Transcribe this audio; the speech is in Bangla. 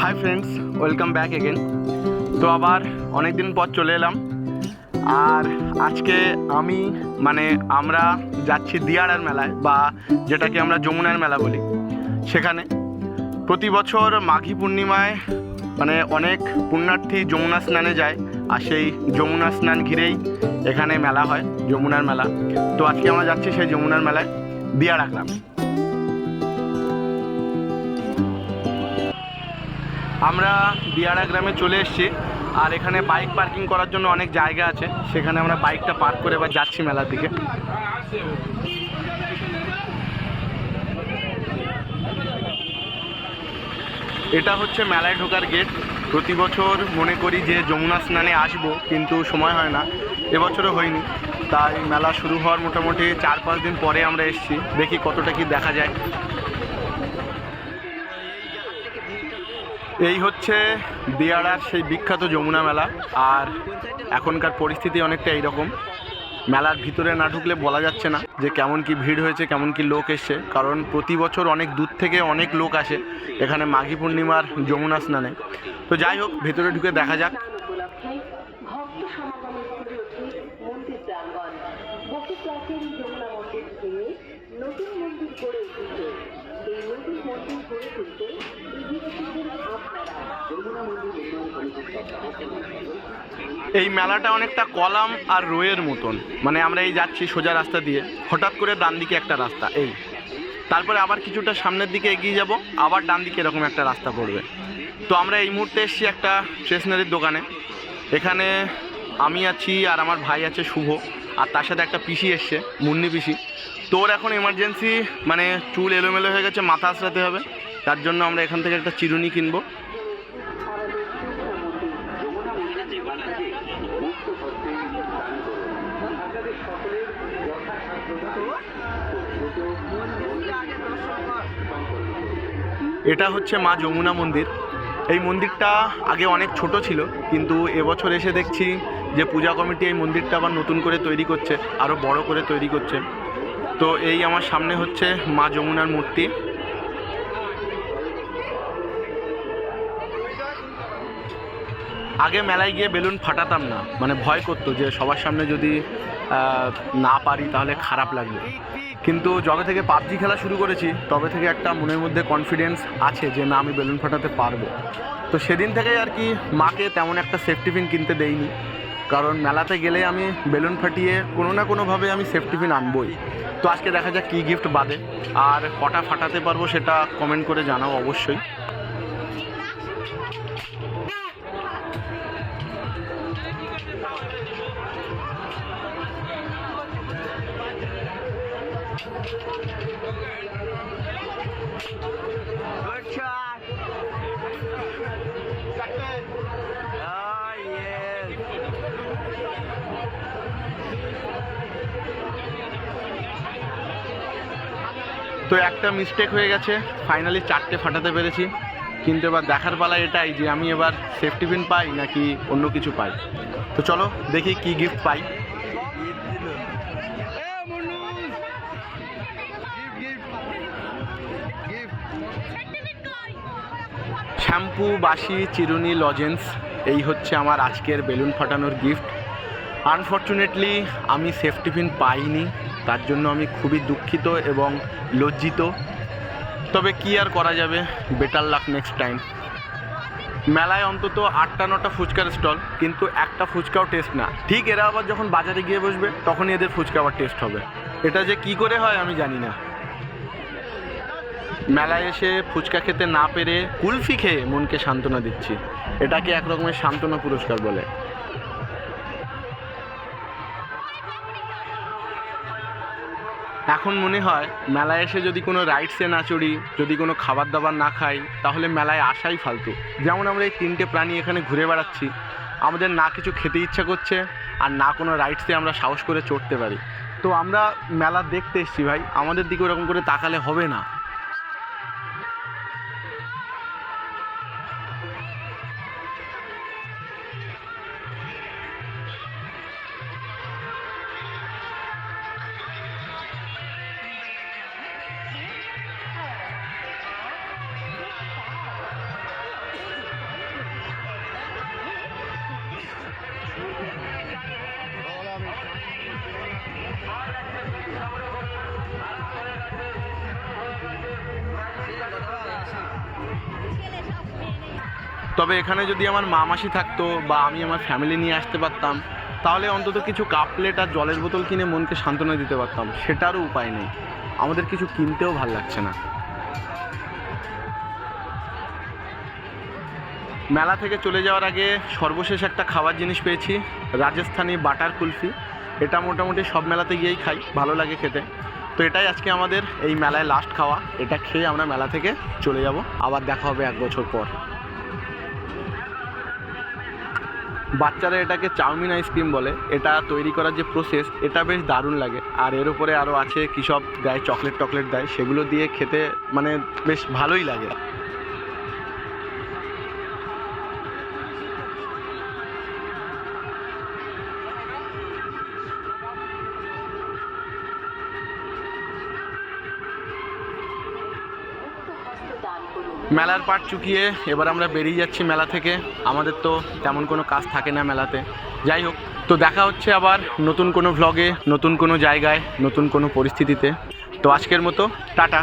Hi friends welcome back again তো আবার অনেক দিন পর চলে এলাম। আর আজকে আমি মানে আমরা যাচ্ছি দিয়াড়ার মেলায়, বা যেটাকে আমরা যমুনার মেলা বলি। সেখানে প্রতি বছর মাঘী পূর্ণিমায় মানে অনেক পুণ্যার্থী যমুনা স্নানে যায়, আর সেই যমুনা স্নান ঘিরেই এখানে মেলা হয়, যমুনার মেলা। তো আজকে আমরা যাচ্ছি সেই যমুনার মেলায় দিয়াড়া গ্রাম। আমরা দিয়াড়া গ্রামে চলে এসেছি আর এখানে বাইক পার্কিং করার জন্য অনেক জায়গা আছে। সেখানে আমরা বাইকটা পার্ক করে এবার যাচ্ছি মেলার দিকে। এটা হচ্ছে মেলায় ঢোকার গেট প্রতি বছর মনে করি যে যমুনা স্নানে আসব, কিন্তু সময় হয় না। এবছরও হয়নি। তাই মেলা শুরু হওয়ার মোটামুটি চার পাঁচ দিন পরে আমরা এসেছি। দেখি কতটা কি দেখা যায়। এই হচ্ছে দিয়াড়ার সেই বিখ্যাত যমুনা মেলা, আর এখনকার পরিস্থিতি অনেকটা এইরকম। মেলার ভিতরে না ঢুকলে বলা যাচ্ছে না যে কেমন কি ভিড় হয়েছে, কেমন কি লোক এসছে, কারণ প্রতি বছর অনেক দূর থেকে অনেক লোক আসে এখানে মাঘী পূর্ণিমার যমুনা স্নানে। তো যাই হোক, ভেতরে ঢুকে দেখা যাক। এই মেলাটা অনেকটা কলাম আর রোয়ের মতন। মানে আমরা এই যাচ্ছি সোজা রাস্তা দিয়ে। হঠাৎ করে ডান দিকে একটা রাস্তা, এই। তারপরে আবার কিছুটা সামনের দিকে এগিয়ে যাব, আবার ডান দিকে এরকম একটা রাস্তা পড়বে। তো আমরা এই মুহূর্তে এসেছি একটা স্টেশনারির দোকানে। এখানে আমি আছি আর আমার ভাই আছে শুভ, আর তার সাথে একটা পিসি এসছে, মুন্নি পিসি। তোর এখন এমার্জেন্সি মানে চুল এলোমেলো হয়ে গেছে, মাথা আসরাতে হবে। তার জন্য আমরা এখান থেকে একটা চিরুনি কিনবো। এটা হচ্ছে মা যমুনা মন্দির। এই মন্দিরটা আগে অনেক ছোট ছিল, কিন্তু এবছর এসে দেখছি যে পূজা কমিটি এই মন্দিরটা আবার নতুন করে তৈরি করছে আরও বড় করে তৈরি করছে। তো এই আমার সামনে হচ্ছে মা যমুনার মূর্তি। আগে মেলায় গিয়ে বেলুন ফাটাতাম না। মানে ভয় করতো যে সবার সামনে যদি না পারি তাহলে খারাপ লাগবে। কিন্তু যবে থেকে পাবজি খেলা শুরু করেছি, তবে থেকে একটা মনের মধ্যে কনফিডেন্স আছে যে না, আমি বেলুন ফাটাতে পারব। তো সেদিন থেকেই আর কি মাকে তেমন একটা সেফটি পিন কিনতে দেইনি। কারণ মেলাতে গেলে আমি বেলুন ফাটিয়ে কোনো না কোনোভাবে আমি সেফটি পিন আনবই। তো আজকে দেখা যাক কী গিফট বাদে। আর কটা ফাটাতে পারব সেটা কমেন্ট করে জানাও অবশ্যই। তো একটা মিস্টেক হয়ে গেছে। ফাইনালি চারটে ফাটাতে পেরেছি। কিন্তু এবার দেখার পালা এটাই যে আমি এবার সেফটি পিন পাই নাকি অন্য কিছু পাই। তো চলো দেখি কি গিফট পাই। শ্যাম্পু, বাসি, চিরুনি, লজেন্স, এই হচ্ছে আমার আজকের বেলুন ফাটানোর গিফট আনফর্চুনেটলি আমি সেফটি পিন পাইনি, তার জন্য আমি খুবই দুঃখিত এবং লজ্জিত। তবে কি আর করা যাবে? বেটার লাক নেক্সট টাইম মেলায় অন্তত আটটা, নটা ফুচকার স্টল কিন্তু একটা ফুচকাও টেস্ট না। ঠিক এরা আবার যখন বাজারে গিয়ে বসবে, তখনই এদের ফুচকা আবার টেস্ট হবে। এটা যে কি করে হয় আমি জানি না। মেলায় এসে ফুচকা খেতে না পেরে কুলফি খেয়ে মনকে সান্ত্বনা দিচ্ছি। এটাকে এক রকমের সান্ত্বনা পুরস্কার বলে। এখন মনে হয়, মেলায় এসে যদি কোনো রাইডসে না চড়ি, যদি কোনো খাবার দাবার না খাই, তাহলে মেলায় আসাই ফালতু। যেমন আমরা এই তিনটে প্রাণী এখানে ঘুরে বেড়াচ্ছি, আমাদের না কিছু খেতে ইচ্ছা করছে আর না কোনো রাইডসে আমরা সাহস করে চড়তে পারি। তো আমরা মেলা দেখতে এসেছি ভাই, আমাদের দিকে ওরকম করে তাকালে হবে না। তবে এখানে যদি আমার মা মাসি থাকতো বা আমি আমার ফ্যামিলি নিয়ে আসতে পারতাম, তাহলে অন্তত কিছু কাপ প্লেট আর জলের বোতল কিনে মনকে সান্ত্বনা দিতে পারতাম। সেটারও উপায় নেই। আমাদের কিছু কিনতেও ভালো লাগছে না। মেলা থেকে চলে যাওয়ার আগে সর্বশেষ একটা খাবার জিনিস পেয়েছি, রাজস্থানি বাটার কুলফি। এটা মোটামুটি সব মেলাতে গিয়েই খাই, ভালো লাগে খেতে। তো এটাই আজকে আমাদের এই মেলায় লাস্ট খাওয়া। এটা খেয়ে আমরা মেলা থেকে চলে যাব। আবার দেখা হবে এক বছর পর। বাচ্চারা এটাকে চাউমিন আইসক্রিম বলে। এটা তৈরি করার যে প্রসেস এটা বেশ দারুণ লাগে। আর এর উপরে আরও আছে কী সব দেয় চকলেট টকলেট দেয়, সেগুলো দিয়ে খেতে মানে বেশ ভালোই লাগে। মেলার পাট চুকিয়ে এবার আমরা বেরিয়ে যাচ্ছি মেলা থেকে। আমাদের তো তেমন কোনো কাজ থাকে না মেলাতে। যাই হোক, তো দেখা হচ্ছে আবার নতুন কোনো ভ্লগে নতুন কোনো জায়গায়, নতুন কোনো পরিস্থিতিতে। তো আজকের মতো, টাটা।